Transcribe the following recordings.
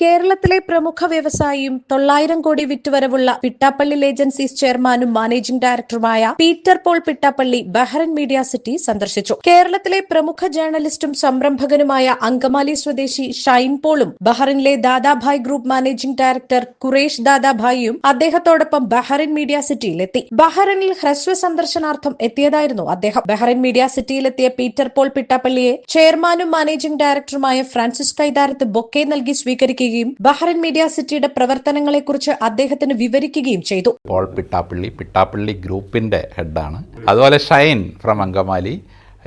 കേരളത്തിലെ പ്രമുഖ വ്യവസായിയും തൊള്ളായിരം കോടി വിറ്റുവരവുള്ള പിട്ടാപ്പള്ളി ഏജൻസീസ് ചെയർമാനും മാനേജിംഗ് ഡയറക്ടറുമായ Peter Paul Pittappally Bahrain media city സന്ദർശിച്ചു. കേരളത്തിലെ പ്രമുഖ ജേർണലിസ്റ്റും സംരംഭകനുമായ അങ്കമാലി സ്വദേശി ഷൈൻ പോളും ബഹ്റിനിലെ Dadabhai group managing director Quresh ദാദാഭായിയും അദ്ദേഹത്തോടൊപ്പം ബഹ്റിൻ മീഡിയ സിറ്റിയിലെത്തി. ബഹ്റിനിൽ ഹ്രസ്വ സന്ദർശനാർത്ഥം എത്തിയതായിരുന്നു അദ്ദേഹം. ബഹ്റിൻ മീഡിയ സിറ്റിയിലെത്തിയ പീറ്റർ പോൾ പിട്ടാപ്പള്ളിയെ ചെയർമാനും മാനേജിംഗ് ഡയറക്ടറുമായ ഫ്രാൻസിസ് കൈതാരത്ത് ബൊക്കെ നൽകി സ്വീകരിക്കുകയും ബഹ്റിൻ മീഡിയ സിറ്റിയുടെ പ്രവർത്തനങ്ങളെക്കുറിച്ച് അദ്ദേഹത്തിന് വിവരിക്കുകയും ചെയ്തു. പോൾ പിട്ടാപ്പള്ളി പിട്ടാപ്പള്ളി ഗ്രൂപ്പിന്റെ ഹെഡാണ് അതുപോലെ ഷൈൻ ഫ്രം അങ്കമാലി.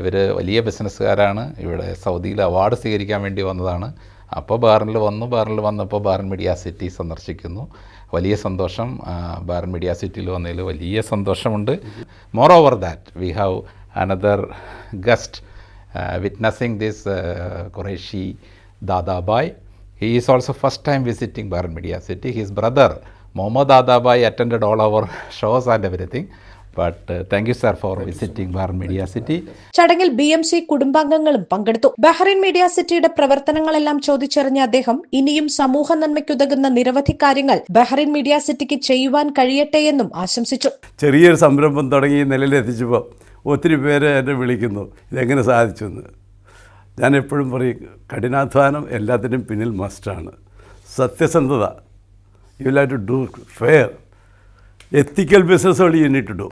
ഇവർ വലിയ ബിസിനസ്സുകാരാണ്. ഇവിടെ സൗദിയിൽ അവാർഡ് സ്വീകരിക്കാൻ വേണ്ടി വന്നതാണ്. അപ്പോൾ ബാറിനിൽ വന്നു. ബാറിനിൽ വന്നപ്പോൾ ബാറൻ മീഡിയ സിറ്റി സന്ദർശിക്കുന്നു. വലിയ സന്തോഷം. ബാറൻ മീഡിയ സിറ്റിയിൽ വന്നതിൽ വലിയ സന്തോഷമുണ്ട്. More over that we have another guest witnessing this Qureshi Dadabhai He is also first time visiting Bahrain Media City. His brother Mohammad Adabai attended all our shows and everything. But uh, thank you, sir, for visiting Bahrain Media City. ചടങ്ങിൽ B M C കുടുംബാംഗങ്ങളും പങ്കെടുത്തു Bahrain media സിറ്റിയുടെ പ്രവർത്തനങ്ങളെല്ലാം ചോദിച്ചറിഞ്ഞ അദ്ദേഹം ഇനിയും സമൂഹ നന്മയ്ക്കുതകുന്ന നിരവധി കാര്യങ്ങൾ ബഹ്റൈൻ മീഡിയ സിറ്റിക്ക് ചെയ്യുവാൻ കഴിയട്ടെ എന്നും ആശംസിച്ചു ചെറിയൊരു സംരംഭം തുടങ്ങി നിലയിലെത്തിച്ചപ്പോൾ ഒത്തിരി പേര് എന്നെ വിളിക്കുന്നു ഇതെങ്ങനെ സാധിച്ചു എന്ന് ഞാൻ എപ്പോഴും പറയും കഠിനാധ്വാനം എല്ലാത്തിനും പിന്നിൽ മസ്റ്റാണ് സത്യസന്ധത. You have to do fair ethical business വഴി നീറ്റ് ടു ഡു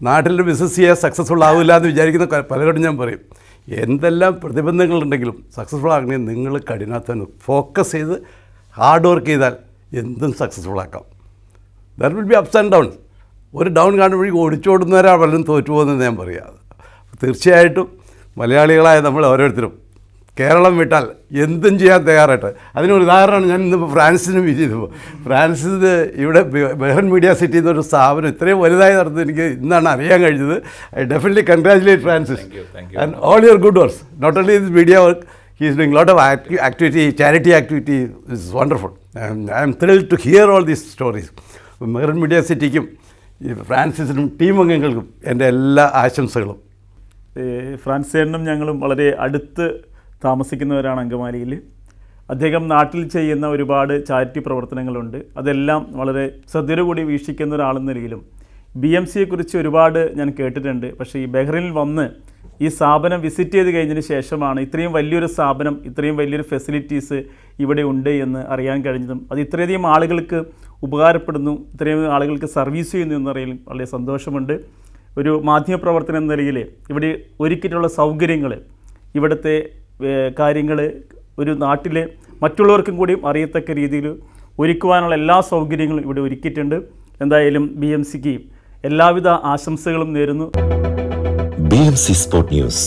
നാട്ടിൽ ബിസിനസ് ചെയ്യാൻ സക്സസ്ഫുൾ ആവില്ല എന്ന് വിചാരിക്കുന്ന പലരോടും ഞാൻ പറയും എന്തെല്ലാം പ്രതിബന്ധങ്ങളുണ്ടെങ്കിലും സക്സസ്ഫുൾ ആകണമെങ്കിൽ നിങ്ങൾ കഠിനാധ്വാനം ഫോക്കസ് ചെയ്ത് ഹാർഡ് വർക്ക് ചെയ്താൽ എന്തും സക്സസ്ഫുൾ ആക്കാം. There will be ups and down ഒരു ഡൗൺ കാണുമ്പോഴേക്കും ഒടിച്ചോടുന്നവരാ പലരും തോറ്റുപോകുന്നതെന്ന് ഞാൻ പറയാം. തീർച്ചയായിട്ടും മലയാളികളായ നമ്മൾ ഓരോരുത്തരും. കേരളം വിട്ടാൽ എന്തും ചെയ്യാൻ തയ്യാറായിട്ട്. അതിനൊരു ഉദാഹരണമാണ് ഞാൻ ഇന്ന് ഫ്രാൻസിന് വിജയ് ചെയ്തപ്പോൾ ഫ്രാൻസിൽ ഇവിടെ ബെഹ്റൻ മീഡിയ സിറ്റി എന്നൊരു സ്ഥാപനം ഇത്രയും വലുതായി നടന്നത് എനിക്ക് ഇന്നാണ് അറിയാൻ കഴിഞ്ഞത്. I definitely congratulate Francis. And all your good works not only this media work he is doing lot lot activity charity activity is wonderful I am thrill to hear all these stories all these stories. മെറിൻ media സിറ്റിക്കും ഈ ഫ്രാൻസിസിനും team അംഗങ്ങൾക്കും എന്റെ എല്ലാ ആശംസകളും. ഏഹ് ഫ്രാൻസേനും ഞങ്ങളും വളരെ അടുത്ത് താമസിക്കുന്നവരാണ് അങ്കമാലിയിൽ. അദ്ദേഹം നാട്ടിൽ ചെയ്യുന്ന ഒരുപാട് ചാരിറ്റി പ്രവർത്തനങ്ങളുണ്ട്. അതെല്ലാം വളരെ ശ്രദ്ധയോടുകൂടി വീക്ഷിക്കുന്ന ഒരാളെന്ന നിലയിലും. ബി എം സിയെക്കുറിച്ച് ഒരുപാട് ഞാൻ കേട്ടിട്ടുണ്ട്. പക്ഷേ ഈ ബഹ്റിനിൽ വന്ന് ഈ സ്ഥാപനം വിസിറ്റ് ചെയ്ത് കഴിഞ്ഞതിന് ശേഷമാണ് ഇത്രയും വലിയൊരു സ്ഥാപനം ഇത്രയും വലിയൊരു ഫെസിലിറ്റീസ് ഇവിടെ ഉണ്ട് എന്ന് അറിയാൻ കഴിഞ്ഞതും അത് ഇത്രയധികം ആളുകൾക്ക് ഉപകാരപ്പെടുന്നു ഇത്രയും ആളുകൾക്ക് സർവീസ് ചെയ്യുന്നു എന്നറിയാൻ വളരെ സന്തോഷമുണ്ട്. ഒരു മാധ്യമപ്രവർത്തനം എന്ന നിലയിൽ ഇവിടെ ഒരുക്കിയിട്ടുള്ള സൗകര്യങ്ങൾ ഇവിടുത്തെ കാര്യങ്ങൾ ഒരു നാട്ടിലെ മറ്റുള്ളവർക്കും കൂടി അറിയത്തക്ക രീതിയിൽ ഒരുക്കുവാനുള്ള എല്ലാ സൗകര്യങ്ങളും ഇവിടെ ഒരുക്കിയിട്ടുണ്ട്. എന്തായാലും ബി എം സിക്ക് എല്ലാവിധ ആശംസകളും നേരുന്നു. B M C news.